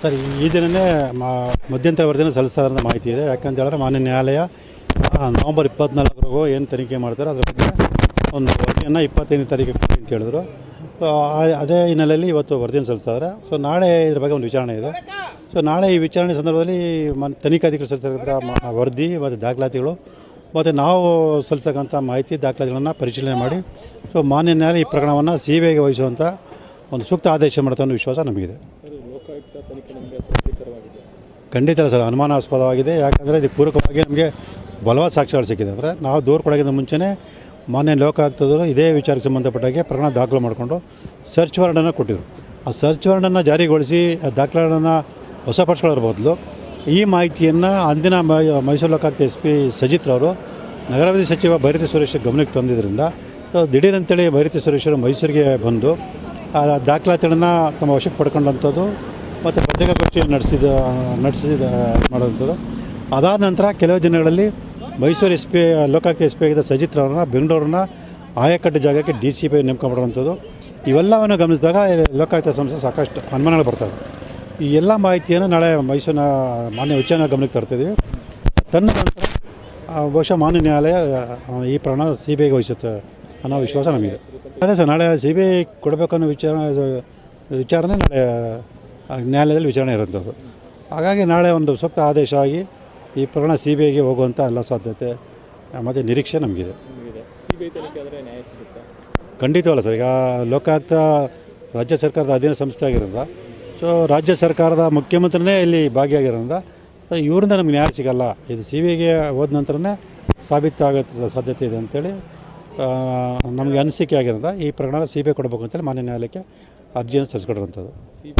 Sir, ಈ ದಿನವೇ ಮಧ್ಯಂತರ ವರದಿನ ಸಲ್ಲಿಸ್ತಾರಂತ ಮಾಹಿತಿ ಇದೆ. ಯಾಕಂತ ಹೇಳಿದ್ರೆ ಮಾನ್ಯ ನ್ಯಾಯಾಲಯ ನವಂಬರ್ ಇಪ್ಪತ್ನಾಲ್ಕರಿಗೂ ಏನು ತನಿಖೆ ಮಾಡ್ತಾರೆ ಅದರ ಬಗ್ಗೆ ಒಂದು ವರದಿಯನ್ನು ಇಪ್ಪತ್ತೈದನೇ ತಾರೀಕು ಕೊಡಿ ಅಂತ ಹೇಳಿದ್ರು. ಸೊ ಅದೇ ಹಿನ್ನೆಲೆಯಲ್ಲಿ ಇವತ್ತು ವರದಿಯನ್ನು ಸಲ್ಲಿಸ್ತಾರೆ. ಸೊ ನಾಳೆ ಇದ್ರ ಬಗ್ಗೆ ಒಂದು ವಿಚಾರಣೆ ಇದೆ. ಸೊ ನಾಳೆ ಈ ವಿಚಾರಣೆ ಸಂದರ್ಭದಲ್ಲಿ ಮನ್ ತನಿಖಾಧಿಕಾರಿ ಸಲ್ಲಿಸ್ತಕ್ಕಂಥ ವರದಿ ಮತ್ತು ದಾಖಲಾತಿಗಳು ಮತ್ತು ನಾವು ಸಲ್ಲಿಸ್ತಕ್ಕಂಥ ಮಾಹಿತಿ, ದಾಖಲಾತಿಗಳನ್ನು ಪರಿಶೀಲನೆ ಮಾಡಿ ಸೊ ಮಾನ್ಯ ನ್ಯಾಯಾಲಯ ಈ ಪ್ರಕರಣವನ್ನು ಸಿ ಬಿ ಐಗೆ ವಹಿಸುವಂಥ ಒಂದು ಸೂಕ್ತ ಆದೇಶ ಮಾಡುತ್ತೆ ಅನ್ನೋ ವಿಶ್ವಾಸ ನಮಗಿದೆ. ಲೋಕಾಯುಕ್ತ ತನಿಖೆ ನಮಗೆ ತೃಪ್ತಿಕರವಾಗಿದೆ ಖಂಡಿತ ಸರ್, ಅನುಮಾನಾಸ್ಪದವಾಗಿದೆ. ಯಾಕಂದರೆ ಇದು ಪೂರಕವಾಗಿ ನಮಗೆ ಬಲವಾದ ಸಾಕ್ಷ್ಯಗಳು ಸಿಕ್ಕಿದೆ. ಅಂದರೆ ನಾವು ದೂರು ಕೊಡೋಕ್ಕಿಂತ ಮುಂಚೆನೇ ಮಾನ್ಯ ಲೋಕಾಯುಕ್ತದವರು ಇದೇ ವಿಚಾರಕ್ಕೆ ಸಂಬಂಧಪಟ್ಟಾಗೆ ಪ್ರಕರಣ ದಾಖಲು ಮಾಡಿಕೊಂಡು ಸರ್ಚ್ ವಾರ್ಡನ್ನು ಕೊಟ್ಟಿದ್ರು. ಆ ಸರ್ಚ್ ವಾರ್ಡನ್ನು ಜಾರಿಗೊಳಿಸಿ, ಆ ದಾಖಲೆಗಳನ್ನು ಹೊಸಪಡಿಸ್ಕೊಳ್ಳೋರ ಬದಲು ಈ ಮಾಹಿತಿಯನ್ನು ಅಂದಿನ ಮೈಸೂರು ಲೋಕಾಯುಕ್ತ ಎಸ್ ಪಿ ಸಜಿತ್ರವರು ನಗರಾಭಿವೃದ್ಧಿ ಸಚಿವ ಭೈರತಿ ಸುರೇಶ್ ಗಮನಕ್ಕೆ ತಂದಿದ್ದರಿಂದ ಸೊ ದಿಢೀರಂತೇಳಿ ಭೈರತಿ ಸುರೇಶರು ಮೈಸೂರಿಗೆ ಬಂದು, ಆ ದಾಖಲಾತಿಗಳನ್ನು ತಮ್ಮ ವಶಕ್ಕೆ ಪಡ್ಕೊಂಡಂಥದ್ದು ಮತ್ತು ಪತ್ರಿಕಾಗೋಷ್ಠಿ ನಡೆಸಿದ ನಡೆಸಿದ ಮಾಡುವಂಥದ್ದು ಅದಾದ ನಂತರ ಕೆಲವು ದಿನಗಳಲ್ಲಿ Mysuru S P, Lokayukta S P ಆಗಿದ್ದ ಸಜಿತ್ ಅವರನ್ನ ಬೆಂಗಳೂರನ್ನ ಆಯಕಟ್ಟು ಜಾಗಕ್ಕೆ ಡಿ ಸಿ ಪಿ ನೇಮಕ ಇವೆಲ್ಲವನ್ನು ಗಮನಿಸಿದಾಗ ಲೋಕಾಯುಕ್ತ ಸಂಸ್ಥೆ ಸಾಕಷ್ಟು ಅನುಮಾನಗಳು ಬರ್ತವೆ ಈ ಎಲ್ಲ ಮಾಹಿತಿಯನ್ನು ನಾಳೆ ಮೈಸೂರಿನ ಮಾನ್ಯ ಉಚ್ಚ ನ್ಯಾಯಾಲಯ ಗಮನಕ್ಕೆ ತರ್ತಿದ್ದೀವಿ. ತನ್ನ ನಂತರ ಬಹುಶಃ ಮಾನ್ಯ ನ್ಯಾಯಾಲಯ ಈ ಪ್ರಮಾಣ ಸಿ ಬಿ ಐಗೆ ವಹಿಸುತ್ತೆ ಅನ್ನೋ ವಿಶ್ವಾಸ ನಮಗಿದೆ. ಅದೇ ಸರ್, ನಾಳೆ ಸಿ ಬಿ ಐ ಕೊಡಬೇಕನ್ನೋ ವಿಚಾರ, ವಿಚಾರಣೆ ನಾಳೆ ನ್ಯಾಯಾಲಯದಲ್ಲಿ ವಿಚಾರಣೆ ಇರುವಂಥದ್ದು. ಹಾಗಾಗಿ ನಾಳೆ ಒಂದು ಸೂಕ್ತ ಆದೇಶ ಆಗಿ ಈ ಪ್ರಕರಣ ಸಿ ಬಿ ಐಗೆ ಹೋಗುವಂಥ ಎಲ್ಲ ಸಾಧ್ಯತೆ ಮತ್ತು ನಿರೀಕ್ಷೆ ನಮಗಿದೆ. ಬಿ ಖಂಡಿತವಲ್ಲ ಸರ್. ಈಗ ಲೋಕಾಯುಕ್ತ ರಾಜ್ಯ ಸರ್ಕಾರದ ಅಧೀನ ಸಂಸ್ಥೆ ಆಗಿರೋದ್ರಿಂದ ಸೊ ರಾಜ್ಯ ಸರ್ಕಾರದ ಮುಖ್ಯಮಂತ್ರಿನೇ ಇಲ್ಲಿ ಭಾಗಿಯಾಗಿರೋದ್ರಿಂದ ಸೊ ಇವರಿಂದ ನಮ್ಗೆ ನ್ಯಾಯ ಸಿಗಲ್ಲ. ಇದು ಸಿ ಬಿಗೆ ಹೋದ ನಂತರನೇ ಸಾಬೀತಾಗೋ ಸಾಧ್ಯತೆ ಇದೆ ಅಂತೇಳಿ ನಮಗೆ ಅನಿಸಿಕೆ ಆಗಿರೋದ್ರ ಈ ಪ್ರಕರಣ ಸಿ ಬಿ ಐ ಕೊಡಬೇಕು ಅಂತೇಳಿ ಮಾನ್ಯ ನ್ಯಾಯಾಲಯಕ್ಕೆ ಅರ್ಜಿಯನ್ನು ಸಲ್ಲಿಸ್ಕೊಡಿರುವಂಥದ್ದು ಸಿ